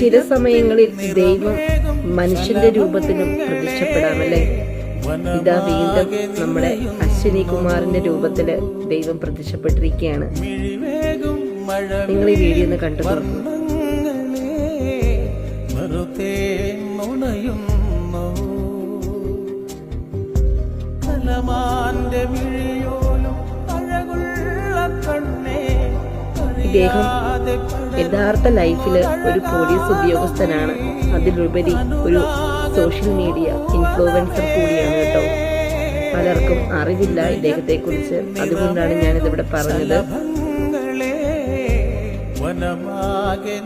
ചില സമയങ്ങളിൽ ദൈവം മനുഷ്യന്റെ രൂപത്തിലും പ്രത്യക്ഷപ്പെടാമല്ലേ ഇതാ വീണ്ടും നമ്മുടെ അശ്വിനി കുമാറിന്റെ രൂപത്തിൽ ദൈവം പ്രത്യക്ഷപ്പെട്ടിരിക്കുകയാണ്. നിങ്ങൾ ഈ വീഡിയോ ഒന്ന് കണ്ടു ഇദ്ദേഹം യഥാർത്ഥ ലൈഫിൽ ഒരു പോലീസ് ഉദ്യോഗസ്ഥനാണ്. അതിലുപരി ഒരു സോഷ്യൽ മീഡിയ ഇൻഫ്ലുവൻസർ കൂടിയാണ് കേട്ടോ. പലർക്കും അറിവില്ല ഇദ്ദേഹത്തെ കുറിച്ച് അതുകൊണ്ടാണ് ഞാനിതിവിടെ പറഞ്ഞത്. വനമാകെ